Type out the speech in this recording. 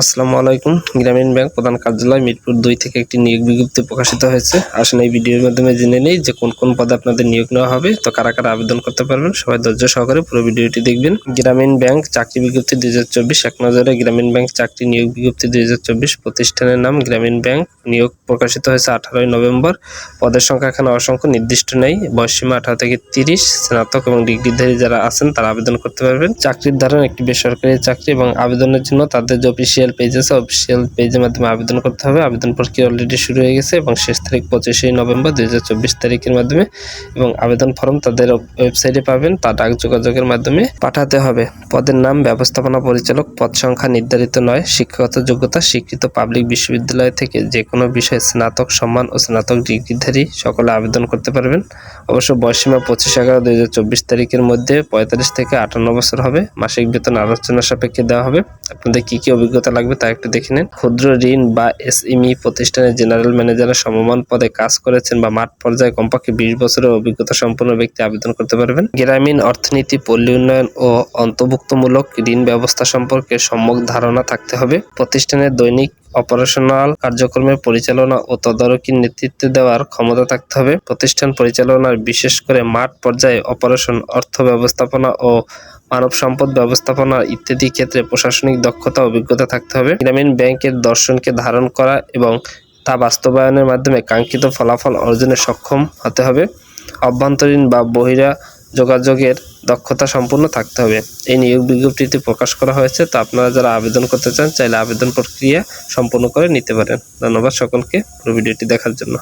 আসসালামু আলাইকুম। গ্রামীণ ব্যাংক প্রধান কার্যালয় মিরপুর দুই থেকে একটি নিয়োগ বিজ্ঞপ্তি প্রকাশিত হয়েছে। আসলে এই ভিডিওর মাধ্যমে জেনে নেই যে কোন কোন পদে আপনাদের নিয়োগ নেওয়া হবে। তো কারা কারা আবেদন করতে পারবেন, সবাই ধৈর্য সহকারে পুরো ভিডিওটি দেখবেন। গ্রামীণ ব্যাংক চাকরি বিজ্ঞপ্তি দুই এক নজরে গ্রামীণ ব্যাংক চাকরি নিয়োগ বিজ্ঞপ্তি দুই হাজার চব্বিশ প্রতিষ্ঠানের নাম গ্রামীণ ব্যাংক। নিয়োগ প্রকাশিত হয়েছে আঠারোই নভেম্বর। পদের সংখ্যা এখানে অসংখ্য, নির্দিষ্ট নেই। বয়সীমা আঠারো থেকে তিরিশ, স্নাতক এবং ডিগ্রিধারী যারা আছেন তারা আবেদন করতে পারবেন। চাকরির ধরন একটি বেসরকারি চাকরি এবং আবেদনের জন্য তাদের যে অফিসিয়াল পেজ আছে অফিসিয়াল পেজের মাধ্যমে আবেদন করতে হবে। আবেদন প্রক্রিয়া অলরেডি শুরু হয়ে গেছে এবং শেষ তারিখ পঁচিশে নভেম্বর দুই হাজার চব্বিশ তারিখের মাধ্যমে এবং আবেদন ফর্ম তাদের ওয়েবসাইটে পাবেন। তা ডাক যোগাযোগের মাধ্যমে পাঠাতে হবে। পদের নাম, ব্যবস্থাপনা পরিচালক, পদ সংখ্যা নির্ধারিত নয়, শিক্ষাগত যোগ্যতা স্বীকৃত পাবলিক বিশ্ববিদ্যালয় থেকে যে কোনো বিষয়ে স্নাতক সম্মান ও স্নাতক ডিগ্রিধারী সকলে আবেদন করতে পারবেন। অবশ্য বয়সীমা পঁচিশ এগারো দুই হাজার চব্বিশ তারিখের মধ্যে পঁয়তাল্লিশ থেকে আটান্ন বছর হবে। মাসিক বেতন আলোচনা সাপেক্ষে দেওয়া হবে। আপনাদের কি কি অভিজ্ঞতা লাগবে তা একটু দেখে নিন। ক্ষুদ্র ঋণ বা এসএমই প্রতিষ্ঠানের জেনারেল ম্যানেজারের সমমান পদে কাজ করেছেন বা মাঠ পর্যায়ে কমপক্ষে বিশ বছরের অভিজ্ঞতা সম্পন্ন ব্যক্তি আবেদন করতে পারবেন। গ্রামীণ অর্থনীতি, পল্লী উন্নয়ন ও অন্তর্ভুক্তমূলক ঋণ ব্যবস্থা সম্পর্কে সম্যক ধারণা থাকতে হবে। প্রতিষ্ঠানের দৈনিক অপারেশনাল কার্যক্রমের পরিচালনা ও তদারকির নেতৃত্ব দেওয়ার ক্ষমতা থাকতে হবে। প্রতিষ্ঠান পরিচালনার বিশেষ করে মাঠ পর্যায়ে অপারেশন, অর্থ ব্যবস্থাপনা ও মানব সম্পদ ব্যবস্থাপনা ইত্যাদি ক্ষেত্রে প্রশাসনিক দক্ষতা অভিজ্ঞতা থাকতে হবে। গ্রামীণ ব্যাংকের দর্শনকে ধারণ করা এবং তা বাস্তবায়নের মাধ্যমে কাঙ্ক্ষিত ফলাফল অর্জনে সক্ষম হতে হবে। অভ্যন্তরীণ বা বহিরা যোগাযোগের দক্ষতা সম্পূর্ণ থাকতে হবে। এই নিয়োগ বিজ্ঞপ্তিটি প্রকাশ করা হয়েছে, তো আপনারা যারা আবেদন করতে চান, চাইলে আবেদন প্রক্রিয়া সম্পূর্ণ করে নিতে পারেন। ধন্যবাদ সকলকে পুরো ভিডিওটি দেখার জন্য।